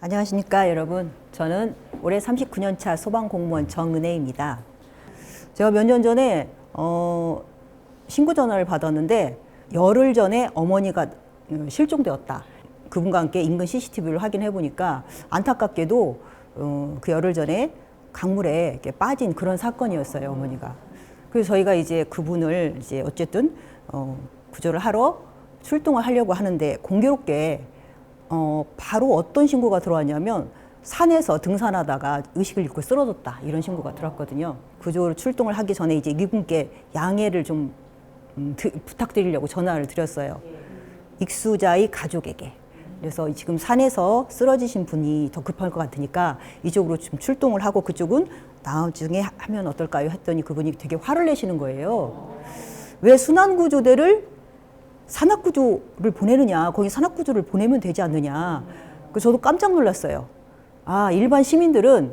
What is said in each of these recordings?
안녕하십니까 여러분. 저는 올해 39년 차 소방공무원 정은혜입니다. 제가 몇 년 전에 어, 신고 전화를 받았는데 열흘 전에 어머니가 어, 실종되었다. 그분과 함께 인근 CCTV를 확인해 보니까 안타깝게도 어, 그 열흘 전에 강물에 이렇게 빠진 그런 사건이었어요 어머니가. 그래서 저희가 이제 그분을 이제 어쨌든 어, 구조를 하러 출동을 하려고 하는데 공교롭게 어, 바로 어떤 신고가 들어왔냐면 산에서 등산하다가 의식을 잃고 쓰러졌다 이런 신고가 들어왔거든요. 구조를 출동을 하기 전에 이제 이분께 양해를 좀 음, 드- 부탁드리려고 전화를 드렸어요. 익수자의 가족에게. 그래서 지금 산에서 쓰러지신 분이 더 급할 것 같으니까 이쪽으로 좀 출동을 하고 그쪽은 나중에 하- 하면 어떨까요? 했더니 그분이 되게 화를 내시는 거예요. 왜 순환구조대를 산악구조를 보내느냐, 거기 산악구조를 보내면 되지 않느냐. 그 저도 깜짝 놀랐어요. 아, 일반 시민들은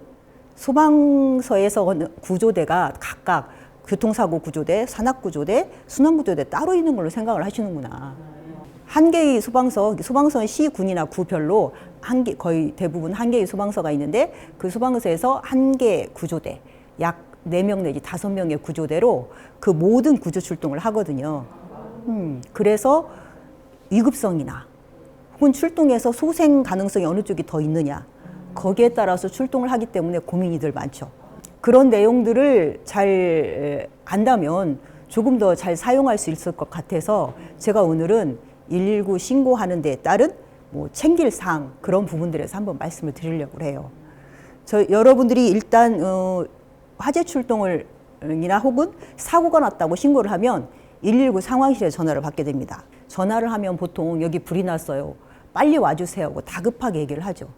소방서에서 구조대가 각각 교통사고 구조대, 산악구조대, 순환구조대 따로 있는 걸로 생각을 하시는구나. 한 개의 소방서, 소방서는 시, 군이나 구별로 한 개, 거의 대부분 한 개의 소방서가 있는데 그 소방서에서 한개 구조대, 약 네 명 내지 다섯 명의 구조대로 그 모든 구조 출동을 하거든요. 음, 그래서 위급성이나 혹은 출동해서 소생 가능성이 어느 쪽이 더 있느냐 거기에 따라서 출동을 하기 때문에 고민이들 많죠. 그런 내용들을 잘 에, 안다면 조금 더 잘 사용할 수 있을 것 같아서 제가 오늘은 119 신고하는 데 따른 뭐 챙길 사항 그런 부분들에서 한번 말씀을 드리려고 해요. 저 여러분들이 일단 어, 화재 출동을 이나 혹은 사고가 났다고 신고를 하면 119 상황실에 전화를 받게 됩니다. 전화를 하면 보통 여기 불이 났어요. 빨리 와주세요 하고 다급하게 얘기를 하죠.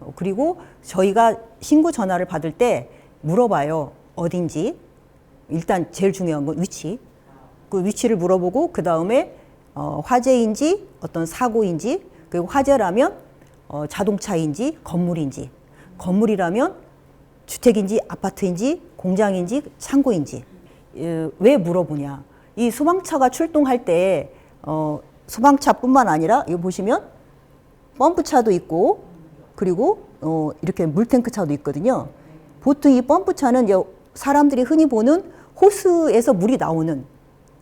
어, 그리고 저희가 신고 전화를 받을 때 물어봐요. 어딘지. 일단 제일 중요한 건 위치. 그 위치를 물어보고 그 다음에 어, 화재인지 어떤 사고인지 그리고 화재라면 어, 자동차인지 건물인지 건물이라면 주택인지 아파트인지 공장인지 창고인지 에, 왜 물어보냐 이 소방차가 출동할 때 어, 소방차뿐만 아니라 이거 보시면 펌프차도 있고 그리고 어, 이렇게 물탱크차도 있거든요. 보통 이 펌프차는 사람들이 흔히 보는 호스에서 물이 나오는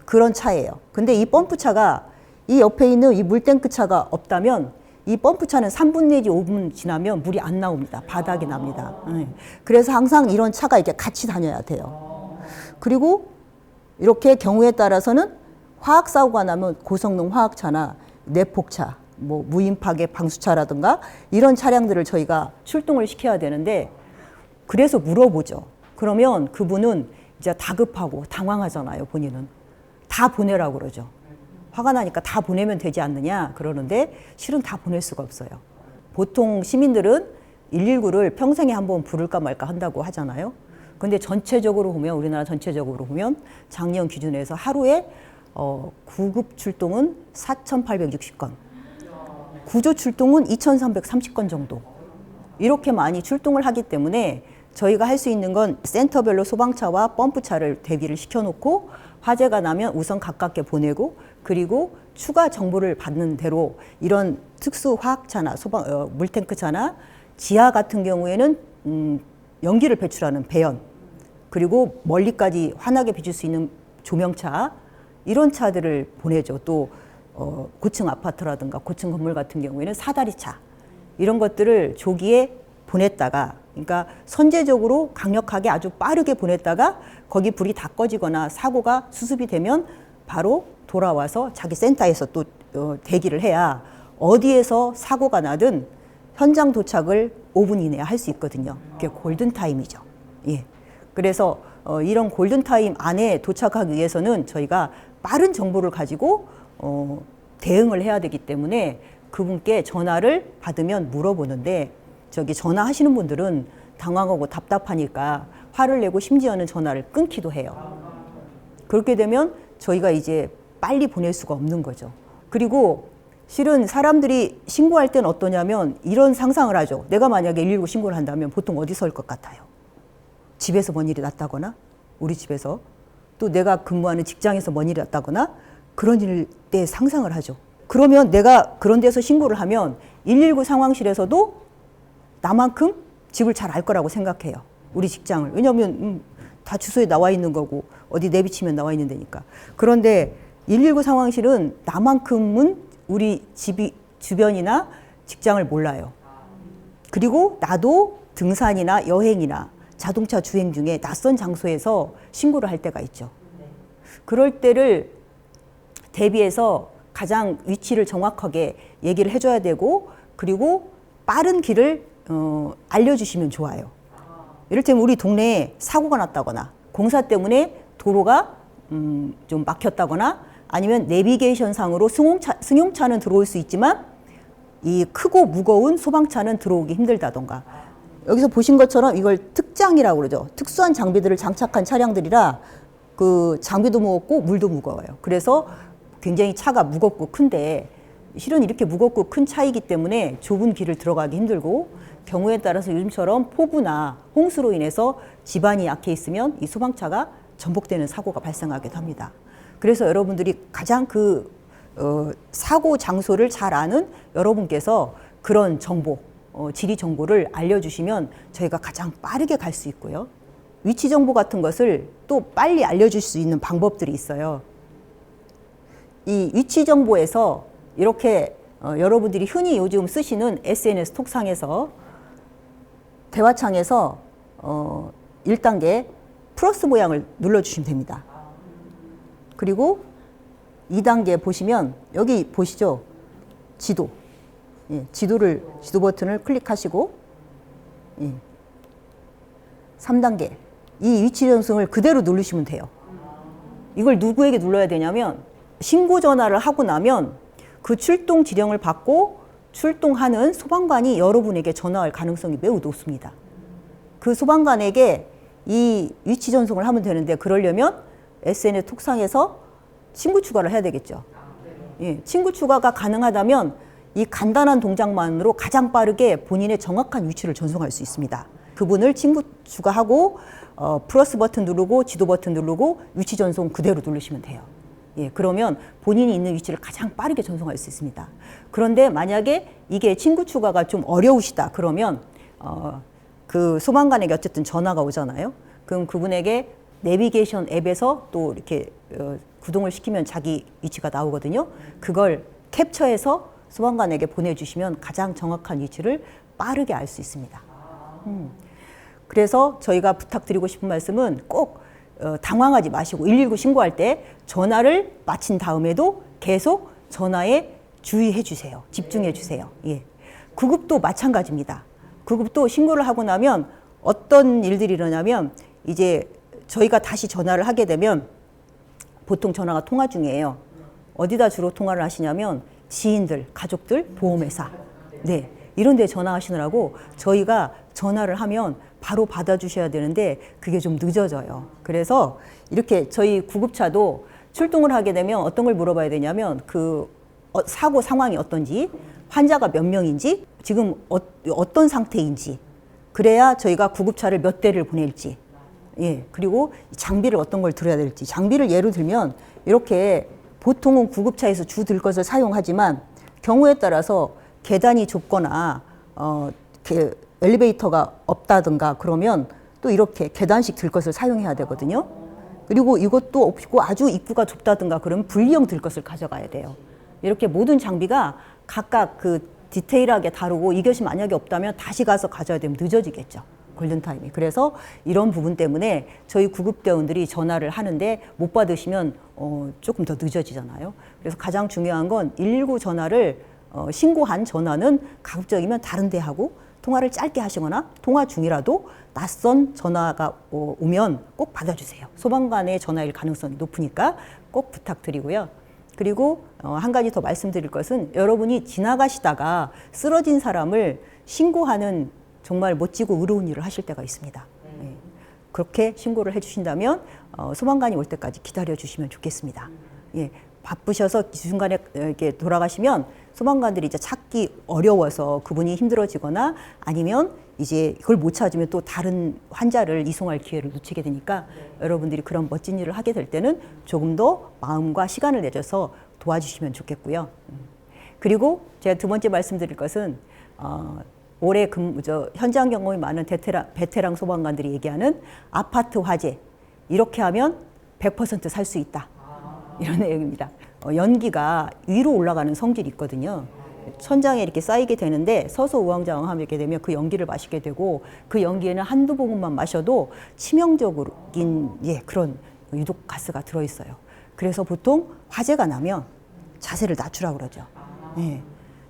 그런 차예요. 근데 이 펌프차가 이 옆에 있는 이 물탱크차가 없다면 이 펌프차는 3분 내지 5분 지나면 물이 안 나옵니다. 바닥이 납니다. 네. 그래서 항상 이런 차가 이렇게 같이 다녀야 돼요. 그리고 이렇게 경우에 따라서는 화학 사고가 나면 고성능 화학차나 내폭차, 뭐 무인파괴 방수차라든가 이런 차량들을 저희가 출동을 시켜야 되는데 그래서 물어보죠. 그러면 그분은 이제 다급하고 당황하잖아요, 본인은. 다 보내라고 그러죠. 화가 나니까 다 보내면 되지 않느냐 그러는데 실은 다 보낼 수가 없어요. 보통 시민들은 119를 평생에 한 번 부를까 말까 한다고 하잖아요. 근데 전체적으로 보면 우리나라 전체적으로 보면 작년 기준에서 하루에 어, 구급 출동은 4,860건, 구조 출동은 2,330건 정도. 이렇게 많이 출동을 하기 때문에 저희가 할 수 있는 건 센터별로 소방차와 펌프차를 대기를 시켜놓고 화재가 나면 우선 가깝게 보내고 그리고 추가 정보를 받는 대로 이런 특수 화학차나 소방 어, 물탱크차나 지하 같은 경우에는 음, 연기를 배출하는 배연 그리고 멀리까지 환하게 비출 수 있는 조명차 이런 차들을 보내죠. 또 어, 고층 아파트라든가 고층 건물 같은 경우에는 사다리 차 이런 것들을 조기에 보냈다가 그러니까 선제적으로 강력하게 아주 빠르게 보냈다가 거기 불이 다 꺼지거나 사고가 수습이 되면 바로 돌아와서 자기 센터에서 또 어, 대기를 해야 어디에서 사고가 나든 현장 도착을 5분 이내에 할 수 있거든요. 그게 골든 타임이죠. 예. 그래서 어, 이런 골든 타임 안에 도착하기 위해서는 저희가 빠른 정보를 가지고 어, 대응을 해야 되기 때문에 그분께 전화를 받으면 물어보는데 저기 전화하시는 분들은 당황하고 답답하니까 화를 내고 심지어는 전화를 끊기도 해요. 그렇게 되면 저희가 이제 빨리 보낼 수가 없는 거죠. 그리고 실은 사람들이 신고할 땐 어떠냐면 이런 상상을 하죠. 내가 만약에 119 신고를 한다면 보통 어디 설것 같아요? 집에서 뭔 일이 났다거나 우리 집에서 또 내가 근무하는 직장에서 뭔 일이 났다거나 그런 일 때 상상을 하죠. 그러면 내가 그런 데서 신고를 하면 119 상황실에서도 나만큼 집을 잘 알 거라고 생각해요. 우리 직장을. 왜냐하면 음, 다 주소에 나와 있는 거고 어디 내비치면 나와 있는 데니까. 그런데 119 상황실은 나만큼은 우리 집이 주변이나 직장을 몰라요. 그리고 나도 등산이나 여행이나 자동차 주행 중에 낯선 장소에서 신고를 할 때가 있죠. 그럴 때를 대비해서 가장 위치를 정확하게 얘기를 해줘야 되고 그리고 빠른 길을 어, 알려주시면 좋아요. 이를테면 우리 동네에 사고가 났다거나 공사 때문에 도로가 음, 좀 막혔다거나 아니면 내비게이션 상으로 승용차, 승용차는 들어올 수 있지만 이 크고 무거운 소방차는 들어오기 힘들다던가 여기서 보신 것처럼 이걸 특장이라고 그러죠. 특수한 장비들을 장착한 차량들이라 그 장비도 무겁고 물도 무거워요. 그래서 굉장히 차가 무겁고 큰데 실은 이렇게 무겁고 큰 차이기 때문에 좁은 길을 들어가기 힘들고 경우에 따라서 요즘처럼 폭우나 홍수로 인해서 집안이 약해 있으면 이 소방차가 전복되는 사고가 발생하기도 합니다. 그래서 여러분들이 가장 그 어, 사고 장소를 잘 아는 여러분께서 그런 정보, 어, 지리 정보를 알려주시면 저희가 가장 빠르게 갈 수 있고요. 위치 정보 같은 것을 또 빨리 알려줄 수 있는 방법들이 있어요. 이 위치 정보에서 이렇게 어, 여러분들이 흔히 요즘 쓰시는 SNS 톡상에서 대화창에서 어, 1단계 플러스 모양을 눌러주시면 됩니다. 그리고 2단계 보시면 여기 보시죠. 지도. 예, 지도를 지도 버튼을 클릭하시고 예. 3단계 이 위치 전송을 그대로 누르시면 돼요. 이걸 누구에게 눌러야 되냐면 신고 전화를 하고 나면 그 출동 지령을 받고 출동하는 소방관이 여러분에게 전화할 가능성이 매우 높습니다. 그 소방관에게 이 위치 전송을 하면 되는데 그러려면 SNS 톡상에서 친구 추가를 해야 되겠죠. 예, 친구 추가가 가능하다면 이 간단한 동작만으로 가장 빠르게 본인의 정확한 위치를 전송할 수 있습니다. 그분을 친구 추가하고 어, 플러스 버튼 누르고 지도 버튼 누르고 위치 전송 그대로 누르시면 돼요. 예, 그러면 본인이 있는 위치를 가장 빠르게 전송할 수 있습니다. 그런데 만약에 이게 친구 추가가 좀 어려우시다 그러면 어, 그 소방관에게 어쨌든 전화가 오잖아요. 그럼 그분에게 내비게이션 앱에서 또 이렇게 어, 구동을 시키면 자기 위치가 나오거든요. 그걸 캡처해서 소방관에게 보내주시면 가장 정확한 위치를 빠르게 알 수 있습니다. 음. 그래서 저희가 부탁드리고 싶은 말씀은 꼭 어, 당황하지 마시고 119 신고할 때 전화를 마친 다음에도 계속 전화에 주의해 주세요. 집중해 주세요. 예. 구급도 마찬가지입니다. 구급도 신고를 하고 나면 어떤 일들이 일어나면 이제 저희가 다시 전화를 하게 되면 보통 전화가 통화 중이에요. 어디다 주로 통화를 하시냐면 지인들, 가족들, 보험회사. 네. 이런 데 전화하시느라고 저희가 전화를 하면 바로 받아주셔야 되는데 그게 좀 늦어져요. 그래서 이렇게 저희 구급차도 출동을 하게 되면 어떤 걸 물어봐야 되냐면 그 어, 사고 상황이 어떤지, 환자가 몇 명인지, 지금 어, 어떤 상태인지, 그래야 저희가 구급차를 몇 대를 보낼지, 예, 그리고 장비를 어떤 걸 들어야 될지. 장비를 예로 들면 이렇게 보통은 구급차에서 주 들 것을 사용하지만 경우에 따라서 계단이 좁거나 어, 그 엘리베이터가 없다든가 그러면 또 이렇게 계단식 들 것을 사용해야 되거든요. 그리고 이것도 없고 아주 입구가 좁다든가 그러면 분리형 들 것을 가져가야 돼요. 이렇게 모든 장비가 각각 그 디테일하게 다루고 이것이 만약에 없다면 다시 가서 가져야 되면 늦어지겠죠. 골든타임이. 그래서 이런 부분 때문에 저희 구급대원들이 전화를 하는데 못 받으시면 어, 조금 더 늦어지잖아요. 그래서 가장 중요한 건 119 전화를 어, 신고한 전화는 가급적이면 다른 데 하고 통화를 짧게 하시거나 통화 중이라도 낯선 전화가 오- 오면 꼭 받아주세요. 소방관의 전화일 가능성이 높으니까 꼭 부탁드리고요. 그리고 어, 한 가지 더 말씀드릴 것은 여러분이 지나가시다가 쓰러진 사람을 신고하는 정말 멋지고 의로운 일을 하실 때가 있습니다. 예. 그렇게 신고를 해주신다면 어, 소방관이 올 때까지 기다려 주시면 좋겠습니다. 예, 바쁘셔서 중간에 이렇게 돌아가시면 소방관들이 이제 찾기 어려워서 그분이 힘들어지거나 아니면 이제 그걸 못 찾으면 또 다른 환자를 이송할 기회를 놓치게 되니까 여러분들이 그런 멋진 일을 하게 될 때는 조금 더 마음과 시간을 내줘서 도와주시면 좋겠고요. 음. 그리고 제가 두 번째 말씀드릴 것은 어, 올해 근, 저, 현장 경험이 많은 베테랑, 베테랑 소방관들이 얘기하는 아파트 화재 이렇게 하면 100%살 수 있다. 이런 내용입니다. 어, 연기가 위로 올라가는 성질이 있거든요. 천장에 이렇게 쌓이게 되는데 서서 우왕좌왕하게 되면 그 연기를 마시게 되고 그 연기에는 한두 모금만 마셔도 치명적인 예, 그런 유독 가스가 들어 있어요. 그래서 보통 화재가 나면 자세를 낮추라고 그러죠. 예.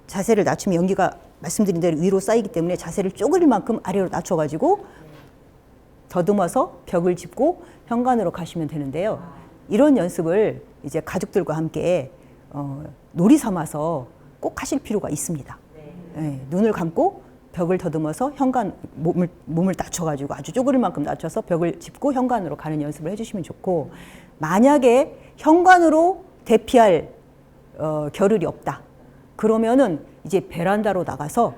자세를 낮추면 연기가 말씀드린 대로 위로 쌓이기 때문에 자세를 쪼그릴 만큼 아래로 낮춰가지고 더듬어서 벽을 짚고 현관으로 가시면 되는데요. 이런 연습을 이제 가족들과 함께 어, 놀이 삼아서 꼭 하실 필요가 있습니다. 예, 눈을 감고 벽을 더듬어서 현관 몸을 몸을 낮춰가지고 아주 쪼그릴 만큼 낮춰서 벽을 짚고 현관으로 가는 연습을 해주시면 좋고 만약에 현관으로 대피할 어, 겨를이 없다. 그러면은 이제 베란다로 나가서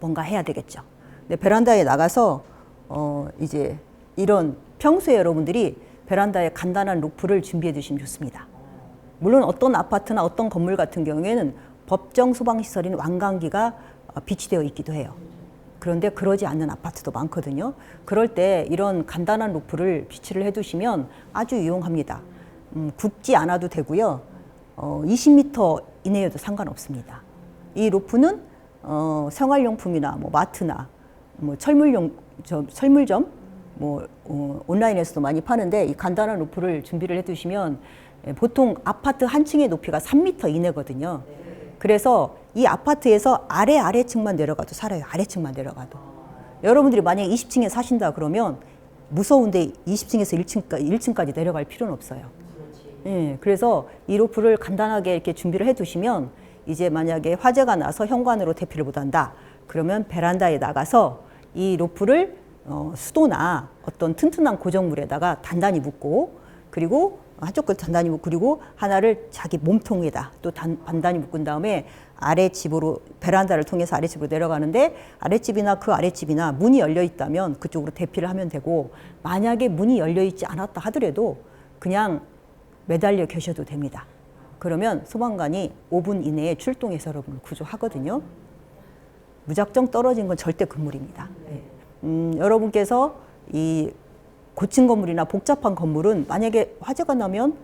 뭔가 해야 되겠죠. 근데 베란다에 나가서 어 이제 이런 평소에 여러분들이 베란다에 간단한 루프를 준비해 두시면 좋습니다. 물론 어떤 아파트나 어떤 건물 같은 경우에는 법정 소방 시설인 완강기가 어, 비치되어 있기도 해요. 그런데 그러지 않는 아파트도 많거든요. 그럴 때 이런 간단한 루프를 비치를 해 두시면 아주 유용합니다. 음, 굽지 않아도 되고요. 어, 20m 이내여도 상관없습니다. 이 로프는 어, 생활용품이나 뭐 마트나 뭐 철물용 저, 철물점 뭐 어, 온라인에서도 많이 파는데 이 간단한 로프를 준비를 해두시면 예, 보통 아파트 한 층의 높이가 3m 이내거든요. 그래서 이 아파트에서 아래 아래층만 내려가도 살아요. 아래층만 내려가도. 여러분들이 만약에 20층에 사신다 그러면 무서운데 20층에서 1층까지, 1층까지 내려갈 필요는 없어요. 예, 그래서 이 로프를 간단하게 이렇게 준비를 해 두시면 이제 만약에 화재가 나서 현관으로 대피를 못 한다. 그러면 베란다에 나가서 이 로프를 어, 수도나 어떤 튼튼한 고정물에다가 단단히 묶고 그리고 한쪽 끝 단단히 묶고 그리고 하나를 자기 몸통에다 또 단, 단단히 묶은 다음에 아래 집으로 베란다를 통해서 아래 집으로 내려가는데 아래 집이나 그 아래 집이나 문이 열려 있다면 그쪽으로 대피를 하면 되고 만약에 문이 열려 있지 않았다 하더라도 그냥 매달려 계셔도 됩니다. 그러면 소방관이 5분 이내에 출동해서 여러분을 구조하거든요. 무작정 떨어진 건 절대 금물입니다. 예. 음, 여러분께서 이 고층 건물이나 복잡한 건물은 만약에 화재가 나면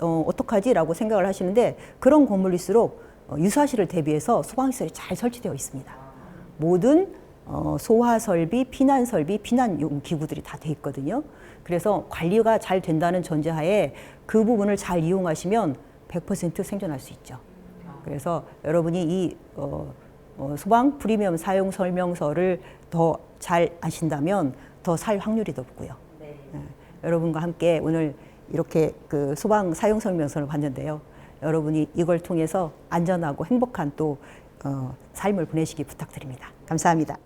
어, 어떡하지라고 생각을 하시는데 그런 건물일수록 어, 유사시를 대비해서 소방시설이 잘 설치되어 있습니다. 모든 어, 소화 설비, 피난 설비, 피난용 기구들이 다 돼 있거든요. 그래서 관리가 잘 된다는 전제하에 그 부분을 잘 이용하시면 100% 생존할 수 있죠. 그래서 여러분이 이 어, 어, 소방 프리미엄 사용 설명서를 더 잘 아신다면 더 살 확률이 높고요. 예, 여러분과 함께 오늘 이렇게 그 소방 사용 설명서를 봤는데요. 여러분이 이걸 통해서 안전하고 행복한 또 어, 삶을 보내시기 부탁드립니다. 감사합니다.